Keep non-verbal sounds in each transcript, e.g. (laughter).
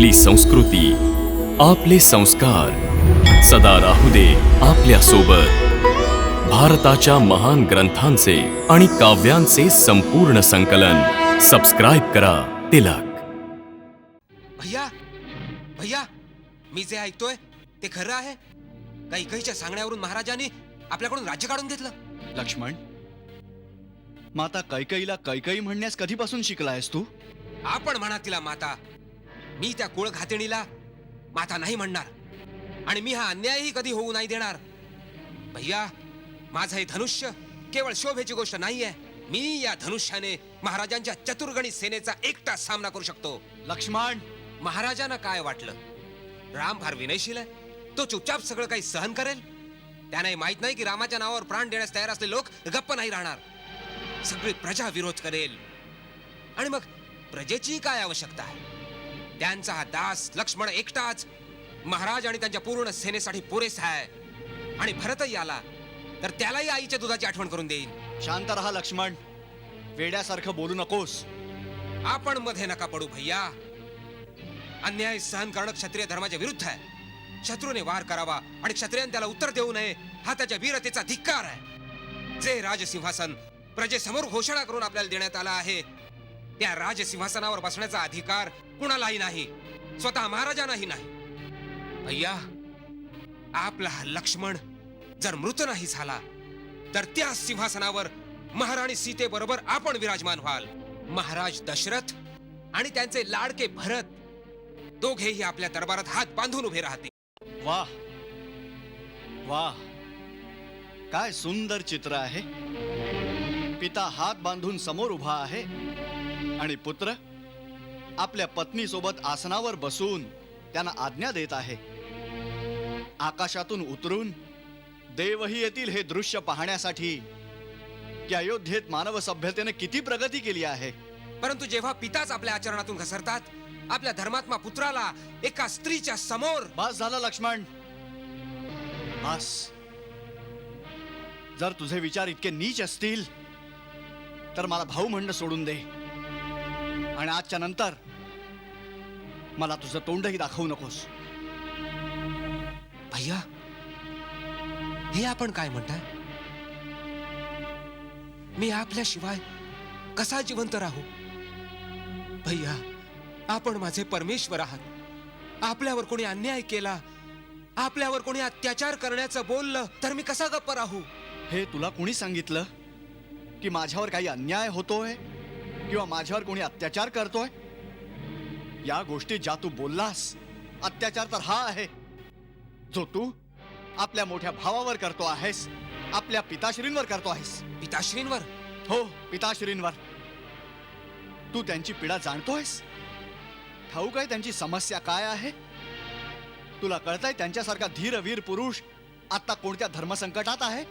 आपली संस्कृती आपले संस्कार. सदा राहू दे आपल्यासोबत भारताच्या महान ग्रंथांचे आणि काव्यांचे संपूर्ण संकलन. सबस्क्राईब करा तिलक. भैया भैया मी जे ऐकतोय ते खरं आहे? काही काहीच्या सांगण्यावरून महाराजांनी आपल्याकडून राज्य काढून घेतलं. लक्ष्मण माता कैकईला कैकई म्हणण्यास कधीपासून शिकलायस तू? आपण म्हणा तिला माता मी त्या कुळ घातिणीला माता नाही म्हणणार. आणि मी हा अन्यायही कधी होऊ नाही देणार. भैया माझं हे धनुष्य केवळ शोभेची गोष्ट नाहीये. मी या धनुष्याने महाराजांच्या चतुर्गणी सेनेचा एकटा सामना करू शकतो. लक्ष्मण! महाराजांना काय वाटलं? राम फार विनयशील आहे. तो चुपचाप सगळं काही सहन करेल? त्यांनाही माहीत नाही की रामाच्या नावावर प्राण देण्यास तयार असलेले लोक गप्प नाही राहणार. सगळी प्रजा विरोध करेल. आणि मग प्रजेची काय आवश्यकता आहे? त्यांचा हा दास लक्ष्मण एकटाच. महाराज आणि त्यांच्या पूर्ण सेनेसाठी पुरेसा आहे. आणि भरतही आला. तर त्यालाही आईच्या दुधाची आठवण करून देईन. शांत रहा लक्ष्मण. वेड्यासारखं बोलू नकोस. आपण मध्ये नका पडू भैया. अन्याय सहन करणं क्षत्रिय धर्माच्या विरुद्ध आहे. शत्रूने वार करावा आणि क्षत्रियाने त्याला उत्तर देऊ नये हा त्याच्या वीरतेचा धिक्कार आहे. जे राजसिंहासन. प्रजेसमोर घोषणा करून आपल्याला देण्यात आला आहे. त्या राजसिंहासनावर बसण्याचा अधिकार कुणालाही नाही. स्वतः महाराजांनाही नाही. भैया आपला हा लक्ष्मण जर मृत नाही झाला तर त्या सिंहासनावर महाराणी सीतेबरोबर आपण विराजमान व्हाल. महाराज दशरथ आणि त्यांचे लाडके भरत दोघेही आपल्या दरबारात हात बांधून उभे राहतील. वा वा काय सुंदर चित्र आहे. पिता हात बांधून समोर उभा आहे. आणि पुत्र आपल्या पत्नी सोबत आसनावर बसून त्यांना आज्ञा देत आहे. आकाशातून उतरून देवही येतील हे दृश्य पाहण्यासाठी की अयोध्येत मानव सभ्यतेने किती प्रगती केली आहे? परंतु जेव्हा पिताच आपल्या आचरणातून घसरतात आपल्या धर्मात्मा पुत्राला एका स्त्रीच्या समोर बस झालं लक्ष्मण. बस. जर तुझे विचार इतके नीच असतील तर मला भाऊ म्हणणं सोडून दे. आणि आजच्या नंतर मला तुझं तोंडही दाखवू नकोस. भैया हे आपण काय म्हणताय? मी आपल्याशिवाय कसा जिवंत राहू? भैया आपण माझे परमेश्वर आहात. आपल्यावर कोणी अन्याय केला आपल्यावर कोणी अत्याचार करण्याचं बोललं तर मी कसा गप्प राहू? हे तुला कोणी सांगितलं की माझ्यावर काही अन्याय होतोय? किंवा माझ्यावर कोणी अत्याचार करतोय? या गोष्टी ज्या तू बोललास अत्याचार तर हा आहे. जो तू आपल्या मोठ्या भावावर करतो आहेस आपल्या पिताश्रींवर करतो आहेस. पिताश्रींवर? हो पिताश्रींवर. तू त्यांची पीडा जाणतोयस? ठाऊक आहे त्यांची समस्या काय आहे? तुला कळतंय त्यांच्यासारखा धीरवीर पुरुष आता कोणत्या धर्मसंकटात आहे?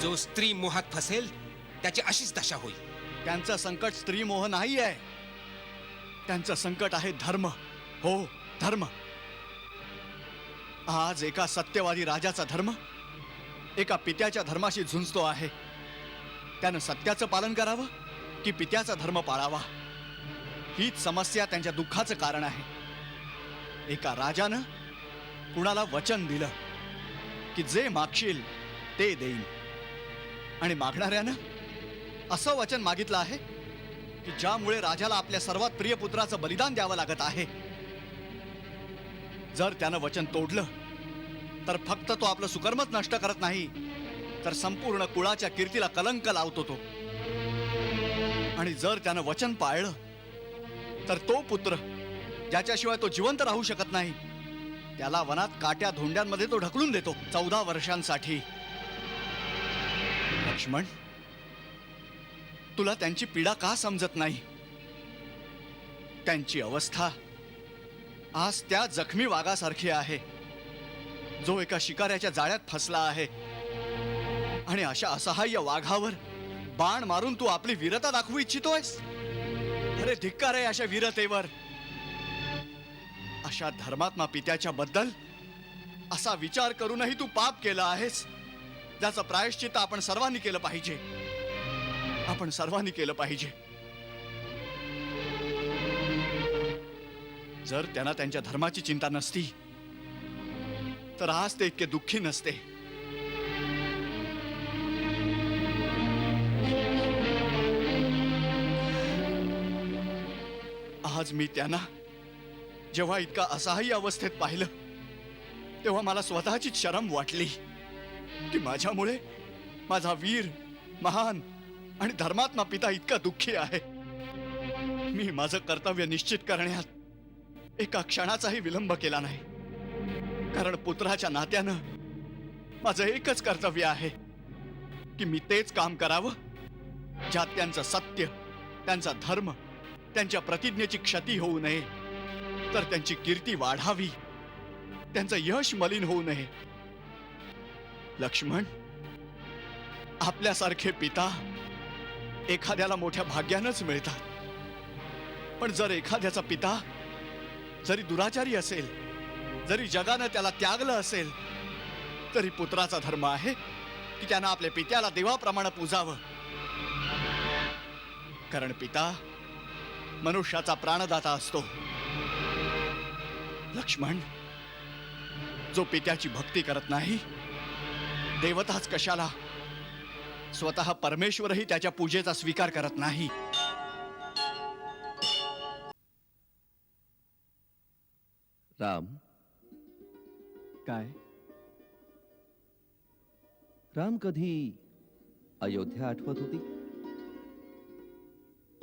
जो स्त्री मोहात फसेल त्याची अशीच दशा होईल. त्यांचं संकट स्त्री मोह नाही आहे. त्यांचं संकट आहे धर्म. हो धर्म. आज एका सत्यवादी राजाचा धर्म एका पित्याच्या धर्माशी झुंजतो आहे. त्यानं सत्याचं पालन करावं की पित्याचा धर्म पाळावा? हीच समस्या त्यांच्या दुःखाचं कारण आहे. एका राजानं कुणाला वचन दिलं की जे मागशील ते देईन. आणि मागणाऱ्यानं असं वचन मागितलं आहे की ज्यामुळे राजाला आपल्या सर्वात प्रिय पुत्राचं बलिदान द्यावं लागत आहे. जर त्यानं वचन तोडलं तर फक्त तो आपलं सुकर्मच नष्ट करत नाही तर संपूर्ण कुळाच्या कीर्तीला कलंक लावतो तो. आणि जर त्यानं वचन पाळलं तर तो पुत्र ज्याच्याशिवाय तो जिवंत राहू शकत नाही त्याला वनात काट्या धोंड्यांमध्ये तो ढकलून देतो चौदा वर्षांसाठी. लक्ष्मण तुला त्यांची पीडा का समजत नाही? त्यांची अवस्था आज त्या जखमी वाघासारखी आहे. जो एका शिकाऱ्याच्या जाळ्यात फसला आहे. आणि अशा असहाय्य वाघावर बाण मारून तू आपली वीरता दाखवू इच्छितोयस? अरे धिक्कार आहे अशा वीरतेवर. अशा धर्मात्मा पित्याच्या बद्दल असा विचार करूनही तू पाप केला आहेस. ज्याचं प्रायश्चित्त आपण सर्वांनी केलं पाहिजे. आपण सर्वांनी केलं पाहिजे. जर त्यांना त्यांच्या धर्माची चिंता नसती तर आज ते इतके दुःखी नसते. आज मी त्यांना जेव्हा इतका असहाय्य अवस्थेत पाहिलं तेव्हा मला स्वतःचीच शरम वाटली की माझ्यामुळे माझा वीर महान आणि धर्मात्मा पिता इतका दुःखी आहे. मी माझं कर्तव्य निश्चित करण्यात एका क्षणाचाही विलंब केला नाही. कारण पुत्राच्या नात्यानं माझं एकच कर्तव्य आहे की मी तेच काम करावं ज्यात त्यांचं सत्य त्यांचा धर्म त्यांच्या प्रतिज्ञेची क्षती होऊ नये. तर त्यांची कीर्ती वाढावी. त्यांचं यश मलिन होऊ नये. लक्ष्मण आपल्यासारखे पिता एखाद्याला मोठ्या भाग्यानंच मिळतात. पण जर एखाद्याचा पिता जरी दुराचारी असेल जरी जगानं त्याला त्यागलं असेल तरी पुत्राचा धर्म आहे की त्यानं आपल्या पित्याला देवाप्रमाणे पूजावं. कारण पिता मनुष्याचा प्राणदाता असतो. लक्ष्मण जो पित्याची भक्ती करत नाही देवताच कशाला स्वतः परमेश्वरही त्याच्या पूजेचा स्वीकार करत नाही. राम. काय? राम कधी अयोध्या आठवत होती?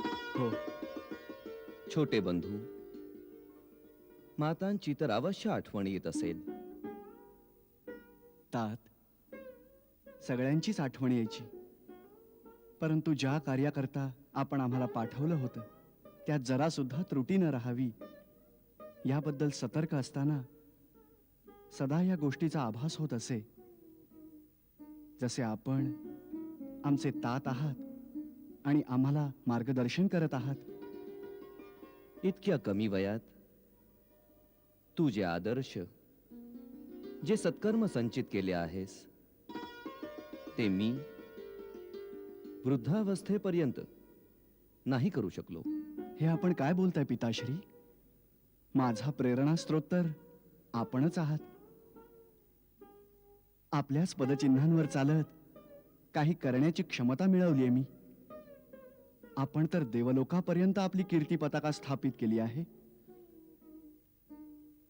हो. छोटे बंधू मातांची तर अवश्य आठवण येत असेल. तात सगळ्यांचीच आठवण यायची. परंतु ज्या कार्याकरता आपण आम्हाला पाठवलं होतं त्यात जरा सुद्धा त्रुटी न राहावी. याबद्दल सतर्क असताना सदा या गोष्टीचा आभास होत असे. जसे आपण आमचे तात आहात आणि आम्हाला मार्गदर्शन करत आहात. इतक्या कमी वयात तू जे आदर्श जे सत्कर्म संचित केले आहेस ते मी वृद्धावस्थेपर्यंत. नाही करू शकलो. हे आपण काय बोलताय पिताश्री? माझा प्रेरणास्त्रोत तर आपणच आहात. आपल्याच पदचिन्हांवर चालत काही करण्याची क्षमता मिळवली आहे मी. आपण तर देवलोकापर्यंत आपली कीर्ती पताका स्थापित केली आहे.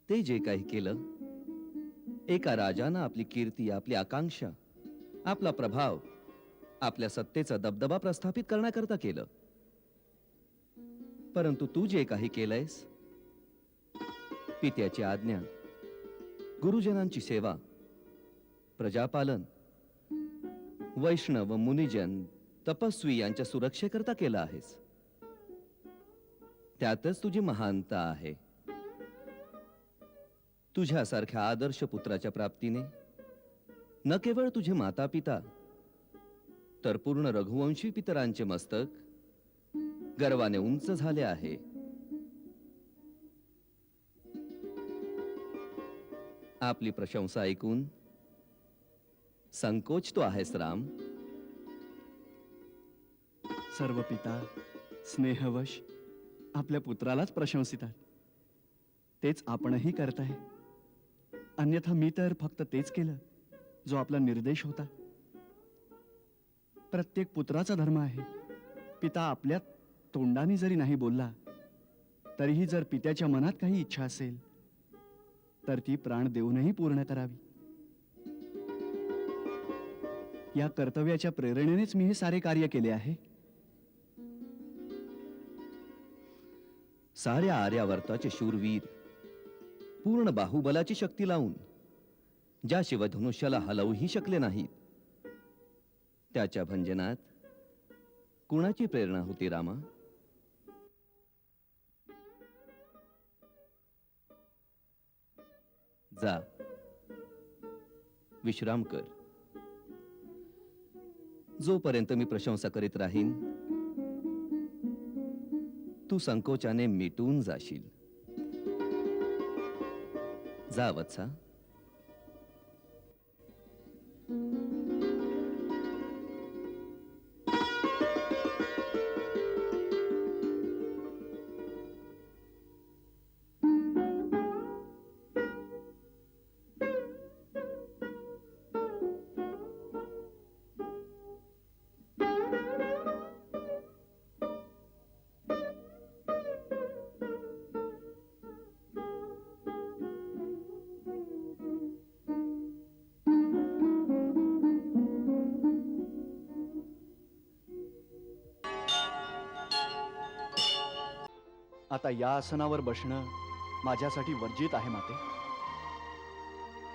ते जे काही केलं एका राजानं आपली कीर्ती आपली आकांक्षा आपला प्रभाव आपल्या सत्तेचा दबदबा प्रस्थापित करण्याकरता केलं. परंतु तू जे काही केलंयस पित्याची आज्ञा गुरुजनांची सेवा प्रजापालन वैष्णव मुनिजन तपस्वी यांच्या सुरक्षेकरता केलं आहेस. त्यातच तुझी महानता आहे. तुझ्यासारख्या आदर्श पुत्राच्या प्राप्तीने न केवळ तुझे माता पिता तर पूर्ण रघुवंशी पितरांचे मस्तक गर्वाने उंच झाले आहे. आपली प्रशंसा ऐकून संकोच तो आहेस राम सर्व पिता स्नेहवश आपल्या पुत्रालाच प्रशंसितात. तेच आपणही करताय अन्यथा मी तर फक्त तेच केलं जो आपला निर्देश होता. प्रत्येक पुत्राचा धर्म आहे. पिता आपल्या तोंडाने जरी नाही बोलला तरीही जर पित्याच्या मनात काही इच्छा असेल तर ती प्राण देऊनही पूर्ण करावी. या कर्तव्याच्या प्रेरणेनेच मी हे सारे कार्य केले आहे. साऱ्या आर्यावर्ताचे शूरवीर पूर्ण बाहुबलाची शक्ती लावून ज्या शिवधनुष्याला हलवूही शकले नाहीत त्याच्या भंजनात कुणाची प्रेरणा होती रामा? जा. विश्राम कर. जोपर्यंत मी प्रशंसा करीत राहीन तू संकोचाने मिटून जाशील. जा वत्सा. आता या आसनावर बसणं माझ्यासाठी वर्जित आहे माते.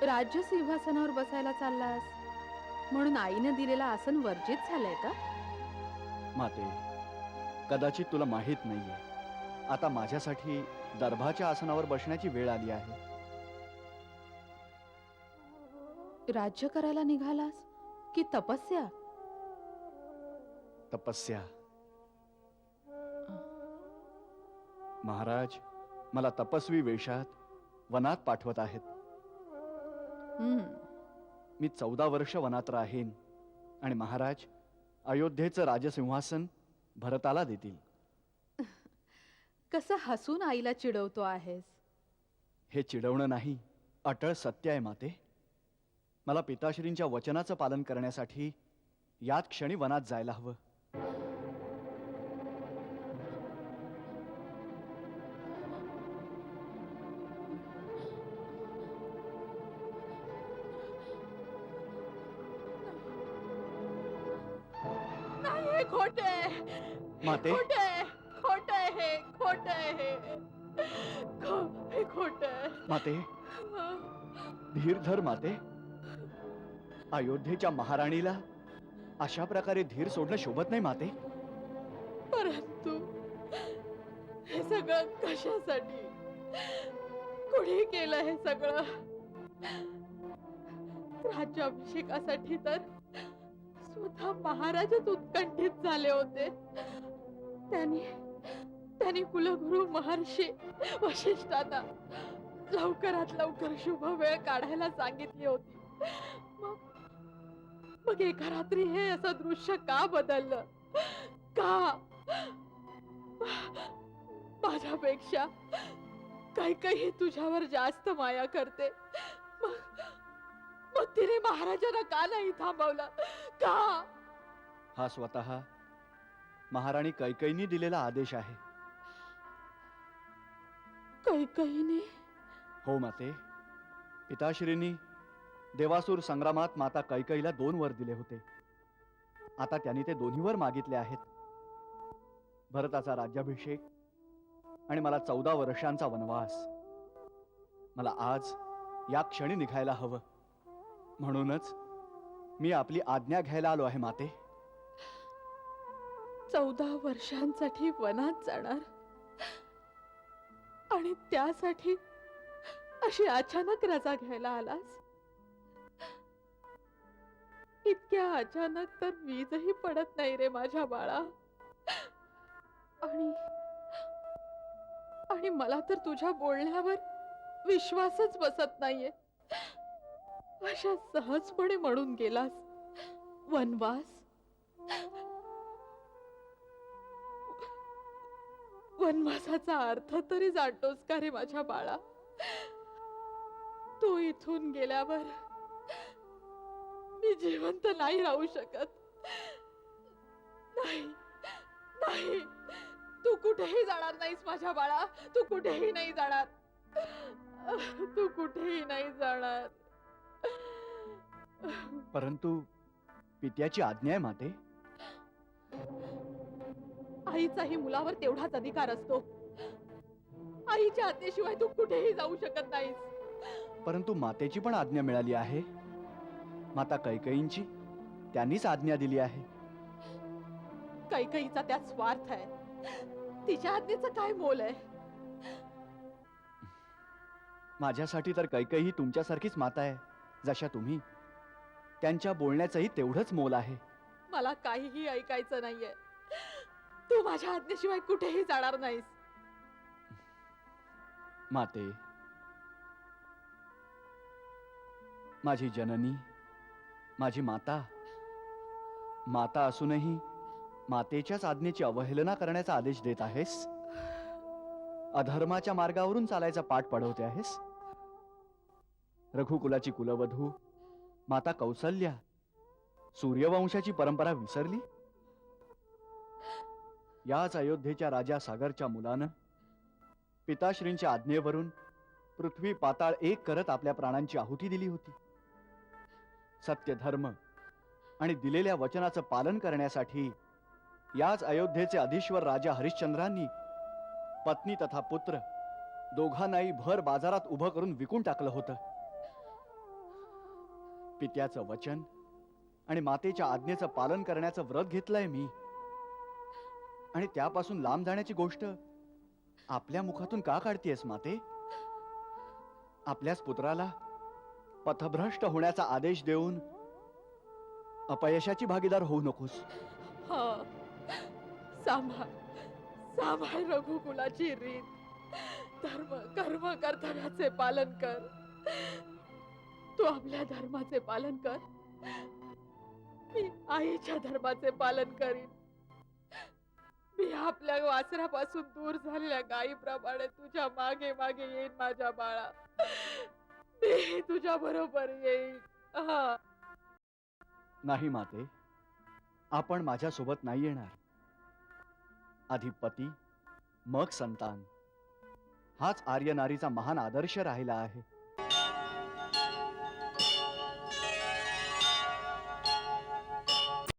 राज्य सिंहासनावर बसायला चाललास म्हणून आईने दिलेलं आसन वर्जित झालंय का? माते कदाचित तुला माहीत नाहीये. आता माझ्यासाठी दर्भाच्या आसनावर बसण्याची वेळ आली आहे. राज्य करायला निघालास की तपस्या? तपस्या? महाराज मला तपस्वी वेशात वनात पाठवत आहेत. मी चौदा वर्ष वनात राहीन आणि महाराज अयोध्येचं राजसिंहासन भरताला देतील. (laughs) कसं हसून आईला चिडवतो आहेस? हे चिडवणं नाही अटळ सत्य आहे माते. मला पिताश्रींच्या वचनाचं पालन करण्यासाठी याच क्षणी वनात जायला हवं. हे खोटे माते? खोटे खोटे हे खोटे हे खो- हे खोटे माते? धीर धर माते. अयोध्येच्या महाराणीला अशा प्रकारे धीर सोडणं शोभत नाही माते. परंतु हे सगळं कशासाठी? कुणी केलं हे सगळं? राज्याभिषेकासाठी तर स्वतः महाराजच उत्कंठित झाले होते. त्यांनी त्यांनी कुलगुरु महर्षी वशिष्ठांना लवकरात लवकर शुभ वेळ काढायला सांगितली होती. मग मग एका रात्री हे असं दृश्य का बदललं? का? माझ्यापेक्षा काही काही तुझ्यावर जास्त माया करते. मग मग तिने महाराजांना का नाही थांबवलं? का हा स्वतः महाराणी कैकईनी दिलेला आदेश आहे. काही काहीने हो माते. पिताश्रींनी देवासूर संग्रामात माता कैकईला दोन वर दिले होते. आता त्यांनी ते दोन्हीवर मागितले आहेत. भरताचा राज्याभिषेक आणि मला चौदा वर्षांचा वनवास. मला आज या क्षणी निघायला हवं. म्हणूनच मी आपली आज्ञा घ्यायला आलो आहे माते. चौदा वर्षांसाठी वनात जाणार. आणि त्यासाठी अशी अचानक रजा घ्यायला आलास? इतक्या अचानक तर वीजही पडत नाही रे माझ्या बाळा. आणि आणि मला तर तुझ्या बोलण्यावर विश्वासच बसत नाहीये. अशा सहजपणे म्हणून गेलास. वनवास? वनवासाचा अर्थ तरी जाणतोस का रे माझ्या बाळा? तू इथून गेल्यावर मी जिवंत नाही राहू शकत. नाही नाही. तू कुठेही जाणार नाहीस माझ्या बाळा. तू कुठेही नाही जाणार. तू कुठेही नाही जाणार. परंतु पित्याची आज्ञा आहे माते. आईचाही मुलावर तेवढाच अधिकार असतो. आईच्या आज्ञेशिवाय तू कुठेही जाऊ शकत नाहीस. परंतु मातेची पण आज्ञा मिळाली आहे. माता कैकईंची त्यांनीच आज्ञा दिली आहे. कैकईचा त्यात स्वार्थ आहे. तिच्या आज्ञेचं काय मोल आहे? माझ्यासाठी तर कैकई ही तुमच्यासारखीच माता आहे जशा तुम्ही. त्यांच्या बोलण्याचंही तेवढंच मोल आहे. मला काहीही ऐकायचं नाहीये. तू माझ्या आज्ञेशिवाय कुठेही जाणार नाहीस. माते माझी जननी माझी माता माता असूनही मातेच्याच आज्ञेची अवहेलना करण्याचा आदेश देत आहेस? अधर्माच्या मार्गावरून चालायचा पाठ पडवते आहेस? रघुकुलाची कुलवधू माता कौसल्या सूर्यवंशाची परंपरा विसरली? याच अयोध्येच्या राजा सागरच्या मुलानं पिताश्रींच्या आज्ञेवरून पृथ्वी पाताळ एक करत आपल्या प्राणांची आहुती दिली होती. सत्य धर्म आणि दिलेल्या वचनाचं पालन करण्यासाठी याच अयोध्येचे अधीश्वर राजा हरिश्चंद्रांनी पत्नी तथा पुत्र दोघांनाही भर बाजारात उभं करून विकून टाकलं होतं. पित्याचं वचन आणि मातेच्या आज्ञेचं पालन करण्याचं व्रत घेतलंय मी. आणि त्यापासून लांब जाण्याची गोष्ट आपल्या मुखातून का काढतीयस माते? आपल्याच पुत्राला पथभ्रष्ट होण्याचा आदेश देऊन अपयशाची भागीदार होऊ नकोस. हा सांभाळ सांभाळ रघुकुलाची रीत. धर्म कर्म करतानाचे पालन कर. तू आपल्या धर्माचे पालन कर. मी आईच्या धर्माचे पालन करीन. मी आपल्या वासरापासून दूर झालेल्या गायीप्रमाणे तुझ्या मागे मागे येईन माझ्या बाळा. मी तुझ्या बरोबर येईन. हा. नाही माते आपण माझ्यासोबत नाही येणार. आधी पती मग संतान. हाच आर्यनारीचा महान आदर्श राहिला आहे.